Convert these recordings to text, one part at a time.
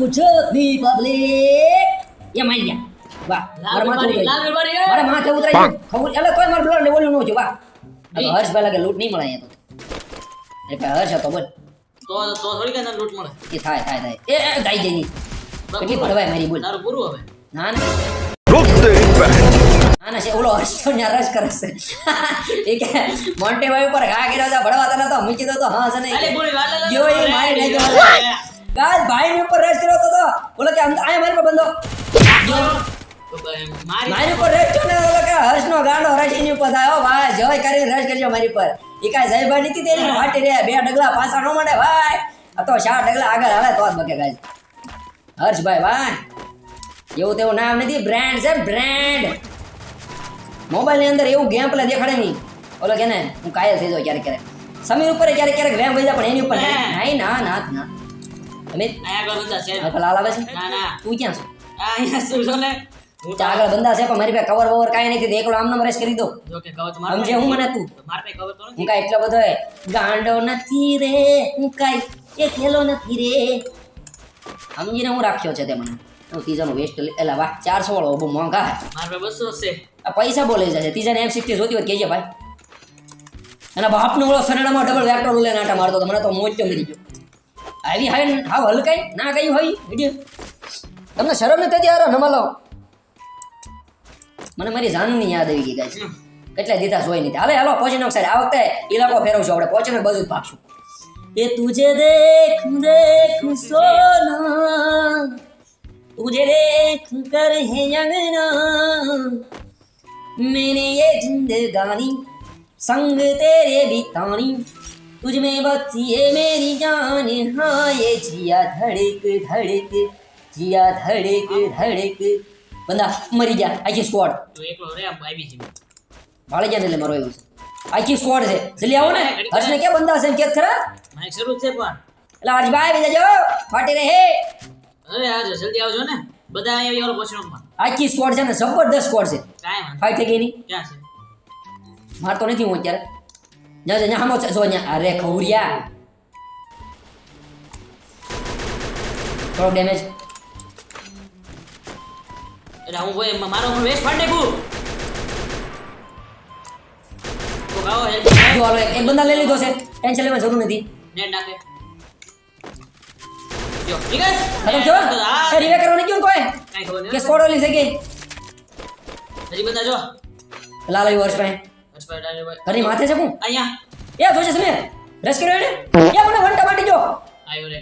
ગુજરાતની પબ્લિક એમ આવી ગયા. વાહ મારા માથે ઉતરાય ખબર એટલે કોઈ મારા બ્લડ લેવલનું છે વાહ. હર્ષ ભાઈ લાગે લૂંટ નહીં મળે અહીંયા તો. એટલે હર્ષ હતો બોલ. તો તો થોડી કે લૂંટ મળે. એ થાય થાય થાય. એ ગાઈ જઈ નહીં કેટલી ભરવાય મારી બોલ. તારું પૂરું હવે. ના ના. છે ઓલો હર્ષો રસ મોન્ટે ભાઈ ઉપર ઘા કર્યો તો તને તો મૂકી દો તો હા છે ને. મારી નાખ્યો ગાજ ભાઈ ની ઉપર રેસ કર્યો તો બોલો કે આય મારી પર બંધો. મારી ઉપર રેસ છો ને બોલો કે હર્ષ નો ગાંડો હર્ષ એની ઉપર થાય ભાઈ જય કરીને રેસ કરજો મારી પર. એ કાંઈ જયભાઈ નીતિ તેની વાટી રે બે ડગલા પાછા નો મળે ભાઈ. આ તો ચાર ડગલા આગળ આવે તો જ બકે ગાય. હર્ષભાઈ ભાઈ. એવું તેવું નામ નથી બ્રાન્ડ છે બ્રાન્ડ મોબાઈલની અંદર એવું ગેમ પેલા દેખાડે નહીં. ઓલો કે ને હું કાયલ થઈ જાઉં ક્યારેક ક્યારેક. સમીર ઉપર ક્યારેક ક્યારેક ગેમ વહી જાય પણ એની ઉપર. નહીં ના ના ના. અમિત અહીંયા આગળ બંધા છે. આ લાલ આવે છે? ના ના. તું ક્યાં છો? આ અહીંયા શું છો ને હું ત્યાં આગળ બંધા છે પણ મારી પાસે કવર વવર કાંઈ નથી એકલો આમનો રેસ કરી દો. સમજે હું મને તું? હું કાંઈ એટલો બધો ગાંડો નથી રે હું કાંઈ એ ખેલો નથી રે. સમજીને હું રાખ્યો છે તે મને. હું ત્રીજાનો વેસ્ટ એટલે વાહ ચારસો વાળો બહુ મોંઘા. બસો છે. આ પૈસા બોલે છે. ત્રીજાને એમ સિક્સટી જોતી હોય કહેજે ભાઈ. અને બાપનો ઓલો સરેડામાં ડબલ વેક્ટર લઈને આટા મારતો મને તો મોજ તો મરી ગયો. આવી હાઈ હાવ હલકાય ના ગયું હોય, વીડિયો. તમને શરમ નથી થતી હારો, નમા લાવો. મને મારી જાનની યાદ આવી ગઈ ગાય કેટલા દીધા જોઈ નથી. હવે હાલો પહોંચી નાખ સાહેબ આ વખતે ઇલાકો ફેરવશું આપણે. પહોંચીને બધું જ ભાગશું. એ તુજે દેખ દેખ સોના. તુજે દેખ, કર હે અંગના મેને એ જિંદગાની સંગ તેરે બિતાની तुझ में बसी है मेरी जान हाँ ये जिया धड़क धड़क जिया धड़क ધડક બંદા મરી ગયા આખી સ્કોડ તું એકલો રે આમ આવી છે ભાળી ગયા ને એટલે મારો એવું છે આખી સ્કોડ છે જલ્દી આવો ને હર્ષને ક્યાં બંદા છે કે ખરા માઇક શરૂ છે પણ એટલે હર્ષભાઈ આવી જજો ફાટી રહે અરે આવજો જલ્દી આવજો ને બધા અહીંયા ઓલો પોચડોમાં આખી સ્કોડ છે ને જબરદસ્ત સ્કોડ છે કાંઈ વાંધો ફાઈટ થઈ ગઈ નહીં ક્યાં છે મારતો નથી હું અત્યારે જા જા હામો છે જો અહીંયા અરે ખવરિયા થોડો ડેમેજ એટલે હું ભાઈ મારો હું વેસ્ટ ફાડી નાખું તો ગાઓ હેલ્પ એક બંદા લઈ લીધો છે ટેન્શન લેવાની જરૂર નથી નેટ નાખે જો ઠીક છે ખતમ થયો એ રિવે કરવા નહીં ગયો ને કોઈ કાંઈ ખબર કે સ્કોડ ઓલી થઈ ગઈ હજી જો લાલ આવ્યું વર્ષ ભાઈ ઘરની માથે છે હું? અહીંયા. એ જોજે સમીર રસ કર્યો એને એ મને વંટા માટી જો આવ્યો રે.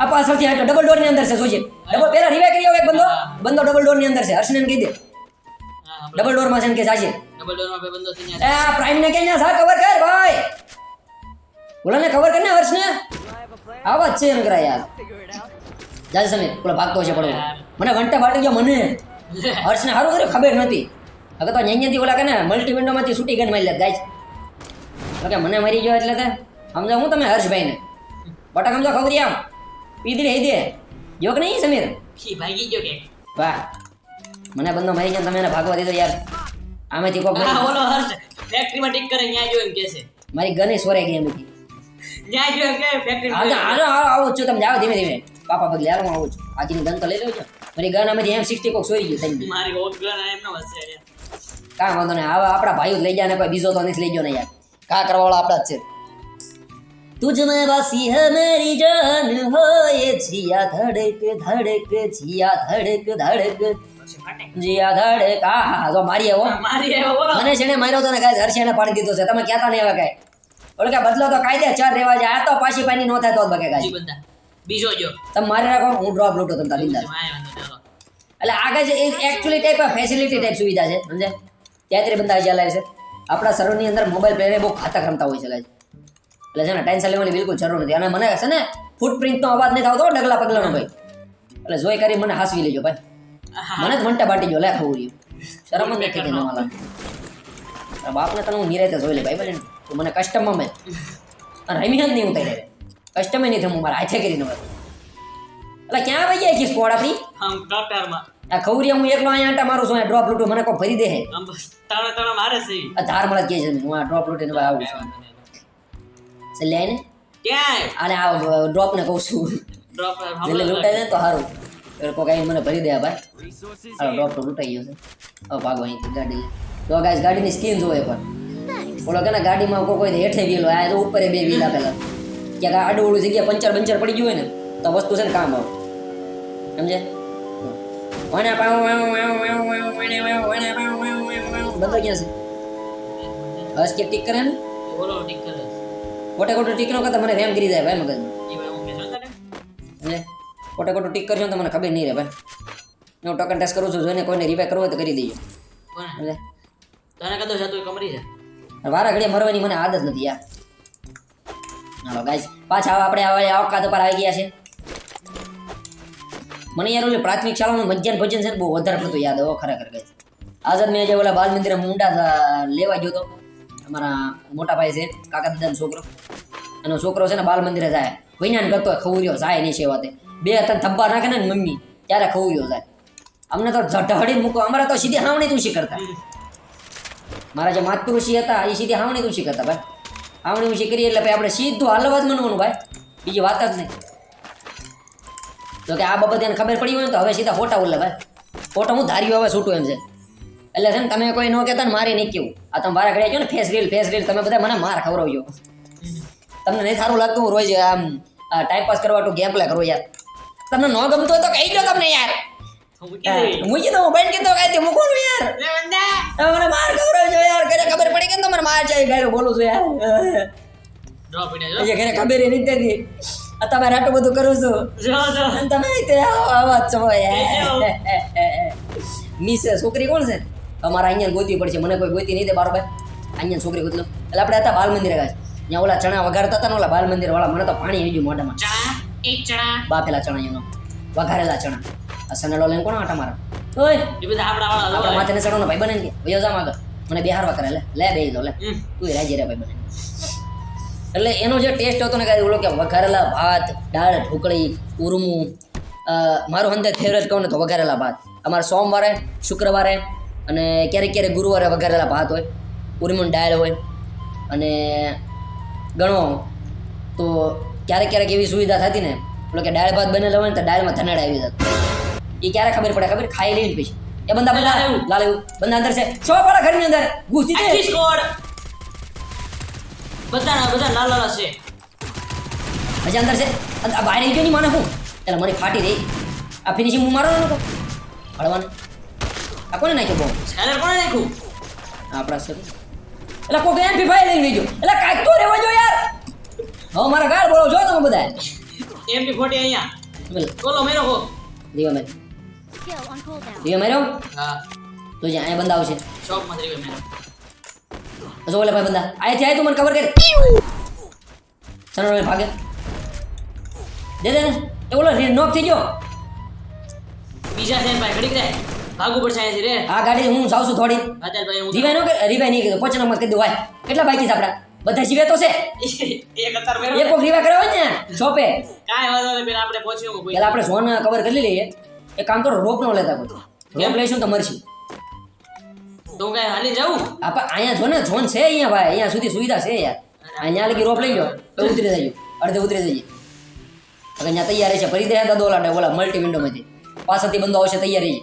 આ પાછળથી હટો ડબલ ડોરની અંદર છે જોજે. ડબલ પેલા રિવે કરી આવો એક બંદો. બંદો ડબલ ડોરની અંદર છે હર્ષને કહી દે. ડબલ ડોરમાં છે ને કે જાજે. ડબલ ડોરમાં બે બંદો છે એ પ્રાઇમ ને કે ન્યા સા કવર કર ભાઈ. બોલા ને કવર કર ને હર્ષ ને આવા છે એમ કરા યાર. જાજે સમીર પેલો ભાગતો છે પડો મને ઘંટા માટી ગયો મને. હર્ષને સારું કર્યું ખબર નથી હવે તો અહીંયાથી ઓલા કે ને મલ્ટી વિન્ડોમાંથી શૂટી ગન મારી લે ગાઈસ કે મને મરી ગયો એટલે તે સમજો હું તમે હર્ષભાઈને? બટા સમજો ખબર આમ. પીધી હઈ દે. જો કે નહીં સમીર? ભાગી ગયો કે. વાહ. મને બંધો મરી ગયા તમે એને ભાગવા દીધો યાર. આમેથી કોક હા ઓલો હર્ષ. ફેક્ટરીમાં ટીક કરે ન્યાય જો એમ કે છે. મારી ગને સોરે ગઈ એમથી ન્યાય જો એમ કે હા ફેક્ટરીમાં તો હાલો હાલો આવું છું તમે જાઓ ધીમે ધીમે. પાપા પગલે હાલો હું આવું છું. આજની ગન તો લઈ લેજો. મારી ગન આમેથી એમ સિક્સટી કોક સોરી ગયું થઈ મારી ઓટ ગન એમ ન વસે કાંઈ વાંધો નહીં. હવે આપણા ભાઈઓ લઈ ગયા ને કોઈ બીજો તો નથી લઈ ગયો ને યાર. કા કરવાવાળા આપણા જ છે. તુજમે વાસી હે મેરી જાન હોય જીયા ધડક ધડક જીયા ધડક ધડક. જીયા ધડક. આ જો મારી એવો મને જેને માર્યો તો ને ગાઈસ હર્ષેને પાડી દીધો છે. તમે કહેતા નહીં એવા કાંઈ. ઓલે કે બદલો તો કાયદે ચાર રેવા જાય આ તો પાછી પાણી નો થાય તો બકે ગાઈસ બીજો જો. તમે મારે રાખો હું ડ્રોપ લૂટો તમને બિંદાસ એટલે આગળ જે એકચ્યુઅલી ટાઈપ ફેસિલિટી ટાઈપ સુવિધા છે સમજે ત્યાંથી બંદા ચલાવે છે. આપણા શરૂની અંદર મોબાઈલ પ્લેયરે બહુ ખાતા રમતા હોય છે guys. એટલે છે ને ટેન્શન લેવાની બિલકુલ જરૂર નથી. અને મને છે ને ફૂટપ્રિન્ટનો અવાજ નહીં થતો ડગલા પગલાનો ભાઈ. એટલે જોઈ કરી મને હાસવી લેજો ભાઈ. મને જ મંટા બાટી જો લે ખવું રહ્યું. શરમ જ નથી નવાલા તારા બાપને તને હું નિરાતે જોઈ લે ભાઈ બને તું મને કસ્ટમમાં મેં. અને રમી જ નહીં ઉતારી કસ્ટમે નહીં થયું મારા હાથે કરીને એટલે ક્યાં વહી જાય છે સ્કોડ આપણી? ડોક્ટરમાં આ ખવરિયા હું એકલો અહીંયા આંટા મારું છું આ ડ્રોપ લૂટું મને કોઈ ફરી દે હે? આમ બસ તાણે તાણે મારે છે. આ ધાર મળે કે છે હું આ ડ્રોપ લૂટીને ભાઈ આવું છું. એટલે આને ક્યાં આને આ ડ્રોપ ને કહું છું. ડ્રોપ એટલે લૂંટાઈ ને તો સારું. એટલે કોક આવીને મને ભરી દે ભાઈ. હાલો ડ્રોપ તો લૂંટાઈ ગયો છે. હવે ભાગો અહીંથી ગાડી. તો ગાઈસ ગાડીની સ્કીન જોવે પણ. ઓલો કે ને ગાડીમાં કોઈ કોઈ હેઠે ગયેલો આ તો ઉપર બે વ્હીલ આપેલા ક્યાંક આડું ઓળું જગ્યા પંચર બંચર પડી ગયું હોય ને તો વસ્તુ છે ને કામ આવે. સમજે? વણા પાઉં વાઉં વાઉં વાઉં વાઉં વણે વાઉં વણે વાઉં વાઉં વાઉં વાઉં. બંધો ક્યાં છે? હસ કે ટીક કરે ને? બોલો ઠીક કરે. ટીક ન કરતા મને રેમ કરી જાય ભાઈ મગજ એટલે ખોટે ખોટું ટીક કરશો ને તો મને ખબર નહીં રહે ભાઈ. હું ટોકન ટેસ્ટ કરું છું જોઈને કોઈને રિપેર કરવો હોય તો કરી દેજો એટલે? તને કદો તું કમરી છે? વારા ઘડીએ મરવાની મને આદત નથી યાર. હાલો ગાઈસ પાછા આપણે આવા અવકાત ઉપર આવી ગયા છે મને યાર ઓલી પ્રાથમિક શાળાનું મધ્યાહન ભોજન છે બહુ વધારે પડતું યાદ આવે ખરેખર ગાઈસ આઝાદ મેં જે ઓલા બાલ મંદિરે મુંડા લેવા ગયો તો અમારા મોટા ભાઈ છે, કાકા દાદાનો છોકરો. એનો છોકરો છે ને બાલ મંદિરે જાય વિજ્ઞાન કરતો હોય ખવર્યો જાય નહીં સેવાતે બે હતા થબ્બા નાખે ને મમ્મી, ત્યારે ખવર્યો જાય. અમને તો ઝઢહડી મૂકો અમારે તો સીધી હાવણી તું કરતા. મારા જે માતૃષિ હતા એ સીધી હાવણી ઋષિ કરતા, ભાઈ. હાવણી ઋષિ કરીએ એટલે ભાઈ આપણે સીધું હાલવા જ મનવાનું, ભાઈ. બીજી વાત જ નહીં. જો કે આ બાબતે એને ખબર પડી હોય ને તો હવે સીધા ફોટા ઉલ્લે ફોટો હું ધાર્યું હવે છૂટું એમ છે. એટલે છે ને તમે કોઈ ન કહેતા ને મારી નહીં કેવું આ તમે મારા ઘરે ગયો ને ફેસ રીલ ફેસ રીલ તમે બધા મને માર ખવડાવજો. તમને નહીં સારું લાગતું હું રોજ આમ ટાઈમ પાસ કરવા તો ગેમ પ્લે કરો યાર. તમને ન ગમતું હોય તો કહી દો તમને યાર. મૂકી મૂકી દો મોબાઈલ કીધો કાંઈ મૂકવાનું યાર. લે બંદા તમે મને માર ખવડાવજો યાર. ઘરે ખબર પડી કે તમારે માર ચાઈ ગાયો બોલું છું યાર. ઘરે ખબર એ નથી થતી આ તમે આટલું બધું કરું છું. તમે તે આવા આવા છો મિસ છોકરી કોણ છે? અમારા અહીંયા ગોતવી પડશે મને કોઈ ગોતી નહીં દે બરોબર અહીંયા છોકરી ગોતલો એટલે આપણે હતા બાલ મંદિરે ગયા ત્યાં ઓલા ચણા વઘારતા હતા ને ઓલા બાલ મંદિર વાળા મને તો પાણી આવી ગયું મોઢામાં. બાફેલા ચણા એનો. વઘારેલા ચણા. આ સનેડો લઈને કોણ આટા મારા? ઓય. એ બધા આપડા વાળા આપણા લો માથે ચડવાનો ભાઈ બને કે? વયો જામ આગળ. મને બેહારવા કરે લે. લે બે દો લે. તું રાજી રે ભાઈ બને. એટલે એનો જે ટેસ્ટ હતો ને કાંઈ ઓલો કે વઘારેલા ભાત, દાળ, ઢોકળી, ઉરમું મારું અંદર ફેવરેટ કહું ને તો વઘારેલા ભાત. અમારે સોમવારે, શુક્રવારે અને ક્યારેક ક્યારેક ગુરુવારે વઘારેલા ભાત હોય, ઉરમું દાળ હોય અને ગણો તો ક્યારેક ક્યારેક એવી સુવિધા થતી ને એટલે કે દાળ ભાત બનેલા હોય ને તો દાળમાં ધનાડા આવી જતો. એ ક્યારે ખબર પડે? ખબર? ખાઈ લઈને પછી. એ બંદા લાલ. લાલ બંદા અંદર છે. સો પાડા ઘરની અંદર. ઘૂસી દે બધા બધા લાલ લાલ છે. હજી અંદર છે. આ બહાર આવી ગયો ની માને હું. એટલે મને ફાટી રહી. આ ફિનિશિંગ હું મારો નતો હળવાને. આ કોને નાખ્યો બહુ સ્કેલર કોને નાખ્યું? આપણા સર એટલે કોઈ એમ ફાઈ લઈને ગયો એટલે કાંઈક તો રહેવા જો યાર. હવે મારા ગાળ બોલો જો તમે બધા એમપી ફોર્ટી અહીંયા. બોલો. મેરો હો દીવા મેરો. રીવા મેરો? હા. તો જે અહીંયા બંદા આવશે. શોપમાં રીવે મેરો. જો ઓલે ભાઈ બંદા? આય તું મને કવર કરી. સનો ભાગે. દે દે. એ ઓલો નોક થઈ ગયો. બીજા છે ભાઈ ઘડીક રે. ભાગવું પડશે અહીંયાથી રે. આ ગાડી હું જાઉં છું થોડી. ભાઈ રીવાય નો કે રીવાય નહીં કીધું પોચના માં કહી દઉં ભાઈ કેટલા બાકી છે આપડા? બધા જીવે તો છે. એક અત્યારે મેરો એક રીવા કરાવો ને શોપે. કાઈ વાંધો નહીં પેલા આપણે પહોંચ્યું પેલા આપણે સોન કવર કરી લઈએ. એક કામ કરો રોપ નો લેતા કોઈ. રોપ લઈશું તો મરશું. તો કઈ હાલી જવું આપ અહીંયા જો ને જોન છે અહીંયા ભાઈ. અહીંયા સુધી સુવિધા છે યાર અહીંયા લગી રોપ લઈ લો તો ઉતરી જઈએ. અડધે ઉતરી જઈએ. હવે અહીંયા તૈયાર છે. ફરી દે હતા દોલા ઓલા મલ્ટી વિન્ડોમાંથી પાછળથી બંદો આવશે તૈયાર રહીએ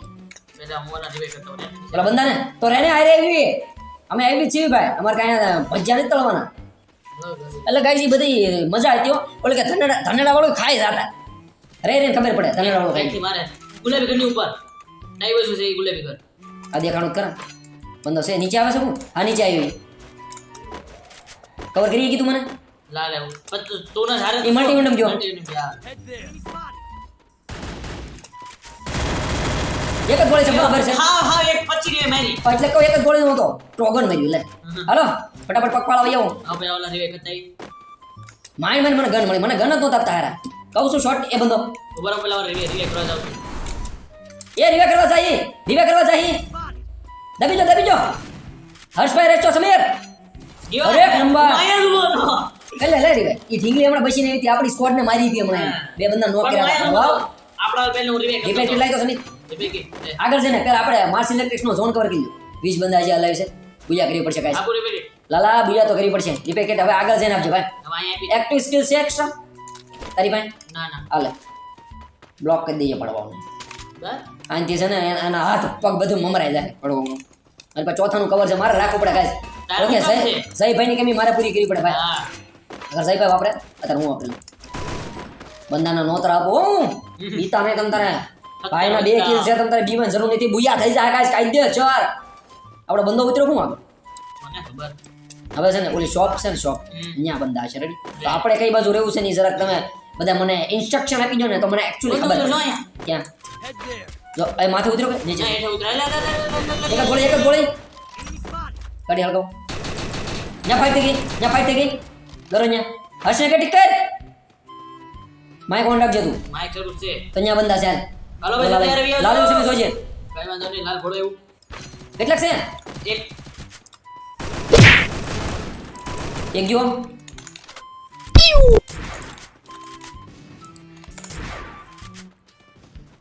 પેલા ને બંદા ને તો રેને આરે આવી. અમે આવી છીએ ભાઈ. અમારે કાંઈ ભજીયા નથી તળવાના. એટલે એ બધી મજા આવતી હો. ઓલે કે ધનેડા ધનેડા વાળું ખાઈ જતા રે રે ખબર પડે. ધનેડા વાળું ખાઈ મારે ગુલાબી ઘરની ઉપર. ડાઈવર્સ છે એ ગુલાબી ઘર. આ દેખાણું કરા. બંધો છે નીચે આવે છે હું હા નીચે આવી કવર કરી કીધું મને લાલ એવું પણ તું- તું ના હારે એ multi window જો. Multi window, હા. એક જ ગોળી છે બરાબર છે હા હા એક પચી રે મારી એટલે કહું એક જ ગોળી નહોતો ટ્રોગન માર્યું લે હાલો ફટાફટ પગ પાડવા આવો હા ભાઈ ઓલા રીવે કરતા ઈ. માઇન્ડ માઇન્ડ મને ગન મળી મને ગન જ નહોતા આપતા હારા કહું છું શોર્ટ એ બંધો ઊભા રહો પેલા ઓલા રીવે રીવે કરવા જાઉં છું. એ રીવે કરવા જાય રીવે કરવા જાય દબી જો દબી જો. હર્ષભાઈ રેસ્ટો સમીર. એક નંબર. એટલે લે રે ઈ ઢીંગલી હમણાં બસીને આવી હતી. આપણી સ્કોડ ને મારી હતી હમણાં બે બંદા નો કર્યા. વાવ. આપણા પહેલા હું રીવે કરતો રિપેર હતો. કેટલા તો સમીર. આગળ જઈને પેલા આપણે માર્સ ઇલેક્ટ્રિક્સ નો ઝોન કવર કરી લીધું વીસ બંદા આજે હલાવે છે. પૂજા કરવી પડશે કાઈ લાલા બીજા તો કરવી પડશે. રિપેકેટ હવે આગળ જઈને આપજો ભાઈ. એક્ટિવ સ્કિલ છે એક્સ્ટ્રા તારી પાસે? ના ના. હાલે. બ્લોક કરી દઈએ પડવાનું. બસ. આનાથી છે ને એના હાથ પગ બધું મમરાઈ જાય પડવાનું. અને પછી ચોથાનું કવર છે મારે રાખવું પડે ગાઈસ ઓકે કામ સહી. સહી ભાઈની કમી મારે પૂરી કરવી પડે ભાઈ? અગર સહી ભાઈ વાપરે અત્યારે હું વાપરી. બંદાના નોતર આપો બીતા નહીં તમ તારે. ભાઈના બે કિલ છે તમ તારે બીવન જરૂર નથી. બુયા થઈ જાય ગાઈસ કાઈ દે ચાર. આપણો બંદો ઉતર્યો હું આગળ મને ખબર. હવે છે ને ઓલી શોપ છે ને શોપ. અહીંયા બંદા છે રેડી તો આપણે કઈ બાજુ રહેવું છે ને જરાક તમે બધા મને ઇન્સ્ટ્રક્શન આપી દો ને તો મને એકચ્યુઅલી ખબર. ક્યાં? જો એ માથે ઉતરો કે નીચે. હેઠે ઉતરાય. લે, લે, લે, લે, લે, લે, એક ગોળી એક ગોળી. કાઢી હલકો ન્યા ફાઈટ થઈ ગઈ ન્યા ફાઈટ થઈ ગઈ. ડરો ન્યા. હશે કે ટિકર માઈક ઓન રાખજે તું. માઈક જરૂર છે. ત્યાં બંદા છે હાલ. ભાઈ, તૈયાર આવી લાલ જાઓ. જોજે. કઈ વાંધો નહીં લાલ ઘોડો એવું. કેટલાક છે? એક. એક જો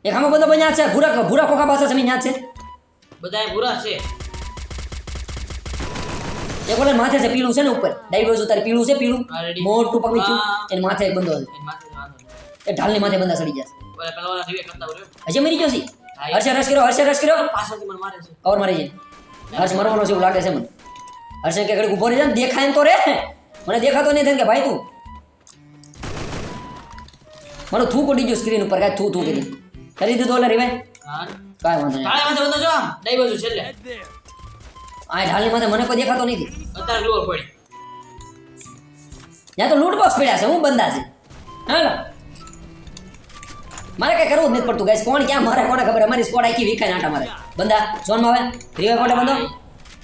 એક આમાં બધા બન્યા છે. ભૂરા ભૂરા ખોખા પાસે સમી ન્યા છે? બધા ભૂરા છે. એક બોલે માથે છે પીળું છે ને ઉપર? ડાઈવર્સ બાજુ તારે પીળું છે પીળું? મોટું પકડી છું એને માથે એક બંદો છે. એ ઢાલની માથે બંદા સડી જશે પેલા હજી મરી ગયો છે? હર્ષ રસ કર્યો હર્ષ રસ કર્યો? પાછળથી મને મારે છે. કવર મારી જાય હર્ષ મરવાનો છે એવું લાગે છે મને. હર્ષ કે ઘડી ઊભો રહી જાય ને દેખાય એમ તો રે. મને દેખાતો નહીં થાય કે ભાઈ તું. મને થૂક ઉડી ગયું સ્ક્રીન ઉપર કાંઈ થૂ થૂ કરી. કરી દીધું ઓલા રીવાય? કાય વાંધો નહીં. માથે બંધો જો આમ ડાઈ બાજુ છેલ્લે. આ ઢાલની માથે મને કોઈ દેખાતો નથી. અત્યારે ગ્લોર પડી. ત્યાં તો લૂટ બોક્સ પડ્યા છે હું બંધા છે હાલો. મારે કઈ કરવું જ નથી પડતું ગાઈસ કોણ ક્યાં મારે કોને ખબર? અમારી સ્કોડ આખી વીખાય નાટા મારે બંધા ઝોનમાં આવે રીવે પોઈન્ટ બંધો?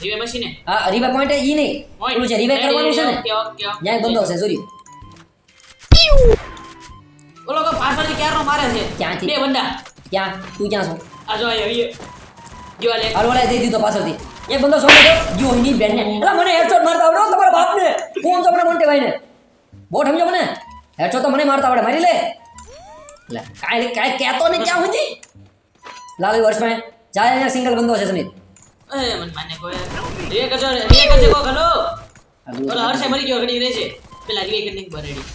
રિવે મશીને હા રીવે પોઈન્ટ ઈ નહીં. પેલું છે રીવે કરવાનું છે ને ન્યાય બંધો છે સોરી ઓલો કો પાછળથી ક્યારનો મારે છે? ક્યાંથી? બે બંદા ક્યાં તું ક્યાં છો આ જો અહીંયા એ જો આ લે હાલ ઓલા દઈ દીધો પાછળથી એક બંદો સો દો જો એની બેનને એલા મને હેડશોટ મારતા આવડો તમારા બાપને કોણ તમને મોન્ટે ભાઈને બહુ સમજો મને હેડશોટ તો મને મારતા આવડે મારી લે લે કાઈ કાઈ કહેતો ને ક્યાં સુધી લાલુ વર્ષમાં જાય અહીંયા સિંગલ બંદો છે સમીર એ મને માને કોઈ રિવે કરજો રિવે કરજો કો ખલો ઓલો હર્ષે મરી ગયો ઘડી રહે છે પેલા રિવે કરી નાખ બરેડી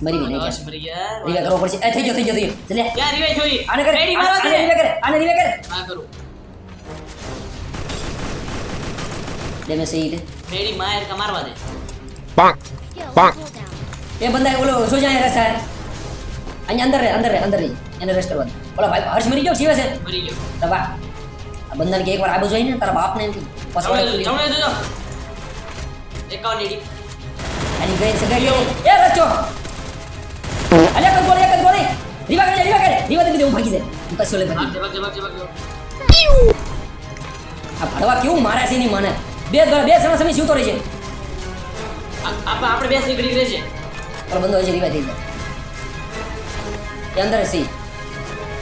મરી ગઈ નહીં મરી ગયા રીવે કરવો પડશે એ થઈ ગયો થઈ ગયો થઈ ગયો લે યાર રીવા જોઈ આને કરે રેડી મારો આને રીવા કરે આને રીવા કરે હા કરો મેં સહી લે રેડી માર કા મારવા દે Skill on એ બંદા ઓલો શું જાય રસ્તા અહીંયા અંદર રે અંદર રે અંદર રે એને રેસ્ટ કરવા દે ઓલા ભાઈ હર્ષ મરી ગયો જીવે છે મરી ગયો તો આ બંદાને કે એકવાર આ બાજુ આવીને તારા બાપને જો, જમણે જોજો એકાવન એડી આની ગઈ સગાઈ Ya રચો Ali akan gol, akan એક જ ગોળી riva કરી Riva tadi હું ભાગી જાય હું કશો લે ભાગી ભાગજે ભાગજે ભાગજો આ ભડવા કેવું મારે છે ની મને બે બે સમય સમય શું તો રહી છે આપણે આપણે બે સીકડી રહે છે પણ બંધો હોય છે રીવા થઈ જાય એ અંદર સી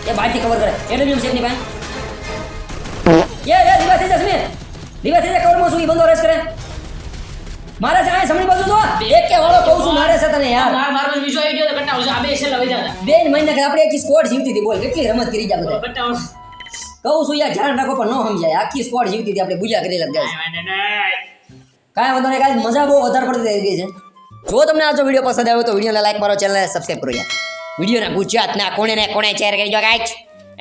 એ બહારથી કવર કરે એટલે જ છે ની પાસે એ એ રીવા થઈ જશે રીવા થઈ જાય કવરમાં શું ઈ બંધો રેસ કરે મારે છે સમણી બાજુ જો એક કે વાળો કહું છું મારે છે તને યાર. માર માર બીજો આવી ગયો તો કટ્ટા આવશે. આ બે છે વહી જતા. બે મહિના કે આપણે આખી સ્કોડ જીવતી હતી બોલ કેટલી રમત કરી જા બધા? કટ્ટા કહું છું યાર ધ્યાન રાખો પણ ન સમજાય. આખી સ્કોડ જીવતી હતી આપણે બુજા કરી લગ નહીં. કાંઈ વાંધો નહીં કાંઈ મજા બહુ વધારે પડતી થઈ ગઈ છે. જો તમને આજો વીડિયો પસંદ આવ્યો તો વિડીયોને લાઈક મારો ચેનલને સબસ્ક્રાઈબ કરો યાર. વિડીયોના ગુજરાતના કોણે ને કોણે શેર કરી જો ગાઈચ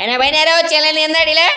એને ભાઈને રહો ચેનલની અંદર એટલે